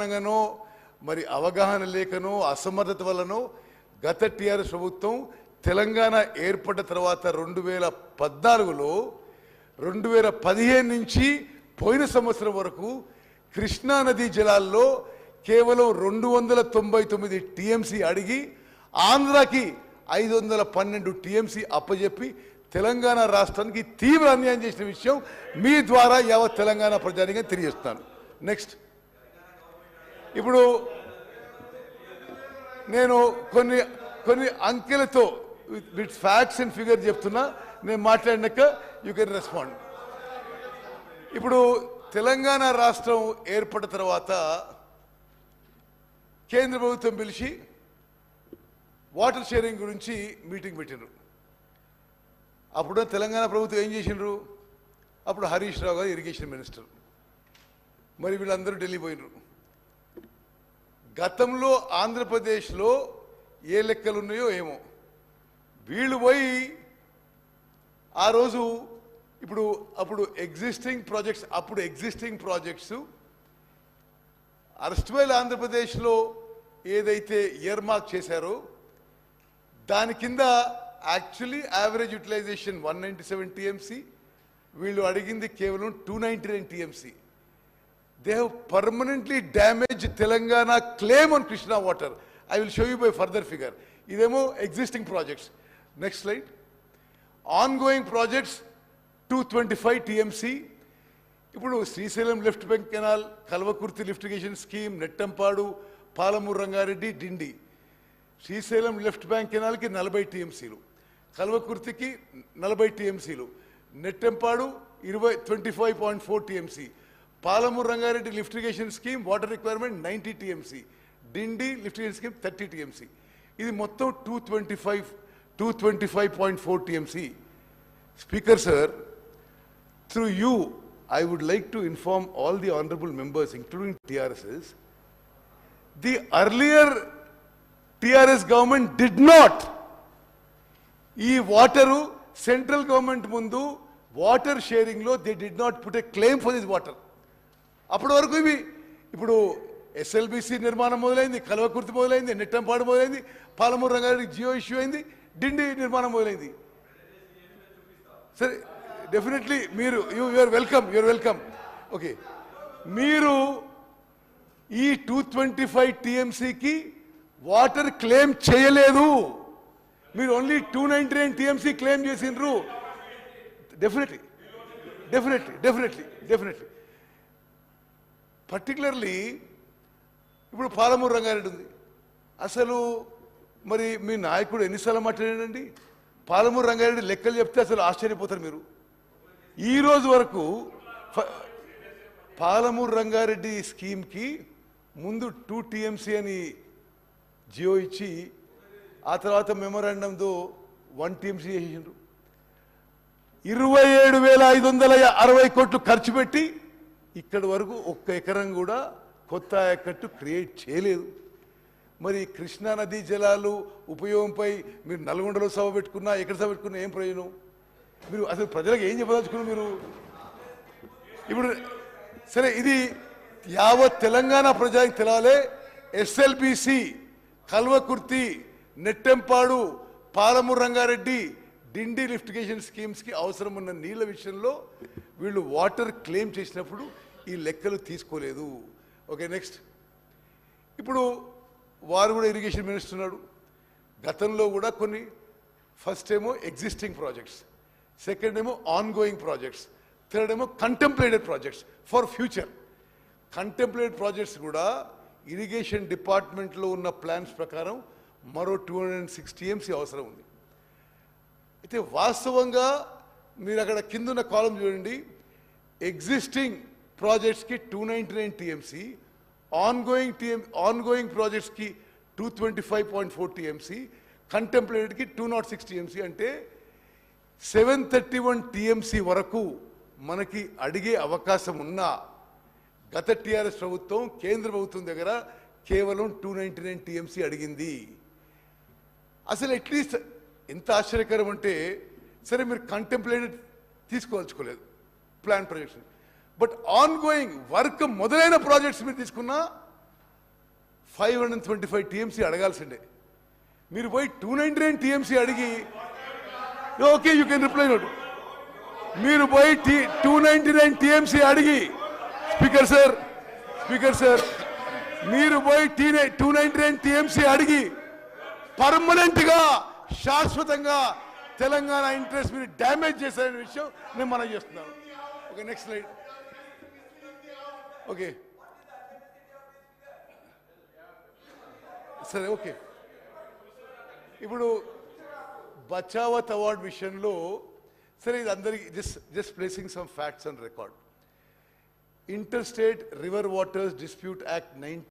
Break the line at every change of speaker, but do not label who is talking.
కారణంగానో మరి అవగాహన లేకనో అసమర్థత వల్లనో గత టీఆర్ఎస్ ప్రభుత్వం తెలంగాణ ఏర్పడ్డ తర్వాత రెండు వేల పద్నాలుగులో రెండు వేల పదిహేను నుంచి పోయిన సంవత్సరం వరకు కృష్ణా నదీ జలాల్లో కేవలం రెండు వందల తొంభై తొమ్మిది టీఎంసీ అడిగి ఆంధ్రాకి ఐదు వందల పన్నెండు టీఎంసీ అప్పజెప్పి తెలంగాణ రాష్ట్రానికి తీవ్ర అన్యాయం చేసిన విషయం మీ ద్వారా యావత్ తెలంగాణ ప్రజానిగా తెలియజేస్తాను నెక్స్ట్. ఇప్పుడు నేను కొన్ని కొన్ని అంకెలతో విత్ ఫ్యాక్ట్స్ అండ్ ఫిగర్ చెప్తున్నా. నేను మాట్లాడినాక యూ కెన్ రెస్పాండ్ ఇప్పుడు తెలంగాణ రాష్ట్రం ఏర్పడిన తర్వాత కేంద్ర ప్రభుత్వం పిలిచి వాటర్ షేరింగ్ గురించి మీటింగ్ పెట్టిండ్రు. అప్పుడు తెలంగాణ ప్రభుత్వం ఏం చేసిండ్రు? అప్పుడు హరీష్ రావు గారు ఇరిగేషన్ మినిస్టర్ మరి వీళ్ళందరూ ఢిల్లీ పోయినారు. గతంలో ఆంధ్రప్రదేశ్లో ఏ లెక్కలు ఉన్నాయో ఏమో. వీళ్ళు పోయి ఆ రోజు ఇప్పుడు అప్పుడు ఎగ్జిస్టింగ్ ప్రాజెక్ట్స్ అప్పుడు ఎగ్జిస్టింగ్ ప్రాజెక్ట్స్ అరెస్ట్వైల్ ఆంధ్రప్రదేశ్లో ఏదైతే ఇయర్ మార్క్ చేశారో దాని కింద actually average utilization one ninety seven TMC వీళ్ళు అడిగింది కేవలం two ninety nine TMC they have permanently damage Telangana claim on Krishna water I will show you by further figure ఇదేమో existing projects next slide on going projects two twenty five TMC ఇప్పుడు Srisailam left bank canal Kalwakurthy lift irrigation scheme Nettempadu Palamuru Rangareddy Dindi. Srisailam left bank కెనాల్కి నలభై టీఎంసీలు కల్వకుర్తికి నలభై టీఎంసీలు నెట్టెంపాడు ఇరవై twenty five point four TMC Palamuru Rangareddy lift irrigation scheme water requirement ninety TMC. Dindi lift irrigation scheme thirty TMC. ఇది మొత్తం two twenty five two twenty five point four TMC. Speaker sir through you I would like to inform all the honorable members, including TRSs, the earlier TRS government did not. ఈ water central government ముందు water షేరింగ్లో they did not put a claim for this water. అప్పటి వరకు ఇవి. ఇప్పుడు SLBC నిర్మాణం మొదలైంది కలవకుర్తి మొదలైంది నిట్టంపాడు మొదలైంది పాలమూరు రంగారెడ్డి జియో ఇష్యూ అయింది డిండి నిర్మాణం మొదలైంది. సరే డెఫినెట్లీ మీరు you your welcome your welcome okay మీరు ఈ టూ ట్వంటీ ఫైవ్ టీఎంసీకి వాటర్ క్లెయిమ్ చేయలేదు. మీరు only two ninety nine TMC claim చేసిండ్రు. Definitely definitely definitely definitely particularly ఇప్పుడు పాలమూరు రంగారెడ్డి ఉంది. అసలు మరి మీ నాయకుడు ఎన్నిసార్లు మాట్లాడాడండి? పాలమూరు రంగారెడ్డి లెక్కలు చెప్తే అసలు ఆశ్చర్యపోతారు మీరు. ఈ రోజు వరకు పాలమూరు రంగారెడ్డి స్కీమ్కి ముందు టూ టీఎంసీ అని జియో ఇచ్చి ఆ తర్వాత మెమోరాండంతో వన్ టీఎంసీ చేసిండ్రు ఇరవై ఏడు వేల ఐదు వందల అరవై కోట్లు ఖర్చు పెట్టి ఇక్కడి వరకు ఒక్క ఎకరం కూడా కొత్త ఆయకట్టు క్రియేట్ చేయలేదు. మరి కృష్ణా నదీ జలాలు ఉపయోగంపై మీరు నల్గొండలో సభ పెట్టుకున్నా ఎక్కడ సభ పెట్టుకున్నా ఏం ప్రయోజనం? మీరు అసలు ప్రజలకు ఏం చెప్పదలుచుకున్నారు మీరు? ఇప్పుడు సరే ఇది యావత్ తెలంగాణ ప్రజలకు తెలాలే SLBC Kalwakurthy Nettempadu Palamuru Rangareddy Dindi lift irrigation స్కీమ్స్కి అవసరం ఉన్న నీళ్ళ విషయంలో వీళ్ళు వాటర్ క్లెయిమ్ చేసినప్పుడు ఈ లెక్కలు తీసుకోలేదు. Okay next. ఇప్పుడు వారు కూడా ఇరిగేషన్ మినిస్టర్ ఉన్నాడు. గతంలో కూడా కొన్ని ఫస్ట్ ఏమో ఎగ్జిస్టింగ్ ప్రాజెక్ట్స్ సెకండ్ ఏమో ఆన్గోయింగ్ ప్రాజెక్ట్స్ థర్డ్ ఏమో contemplated projects for future contemplated projects కూడా ఇరిగేషన్ డిపార్ట్మెంట్లో ఉన్న ప్లాన్స్ ప్రకారం మరో టూ హండ్రెడ్ అండ్ అవసరం ఉంది. అయితే వాస్తవంగా మీరు అక్కడ కింద ఉన్న కాలం చూడండి existing ప్రాజెక్ట్స్కి two ninety nine TMC ongoing TM ongoing ప్రాజెక్ట్స్కి two twenty five point four TMC కంటెంప్లేటెడ్కి two not six TMC అంటే సెవెన్ థర్టీ వన్ టీఎంసీ వరకు మనకి అడిగే అవకాశం ఉన్నా గత టీఆర్ఎస్ ప్రభుత్వం కేంద్ర ప్రభుత్వం దగ్గర కేవలం టూ నైంటీ నైన్ టీఎంసీ అడిగింది. అసలు అట్లీస్ట్ ఎంత ఆశ్చర్యకరం అంటే సరే మీరు contemplated తీసుకోవచ్చుకోలేదు plan projection but on going work మొదలైన ప్రాజెక్ట్స్ మీరు తీసుకున్నా five hundred twenty five TMC అడగాల్సిండే మీరు పోయి టూ నైంటీ నైన్ టీఎంసీ అడిగి okay you can reply note మీరు పోయి T two ninety nine TMC అడిగి స్పీకర్ సార్ స్పీకర్ సార్ మీరు పోయి T two ninety nine TMC అడిగి పర్మనెంట్గా శాశ్వతంగా తెలంగాణ ఇంట్రెస్ట్ మీరు డ్యామేజ్ చేశారనే విషయం నేను మనం చేస్తున్నాను ఓకే నెక్స్ట్ స్లైడ్ ఓకే. సరే ఓకే. ఇప్పుడు బచావత్ అవార్డ్ విషయంలో సరే ఇది అందరికి just just placing some facts and record inter state river waters dispute act nine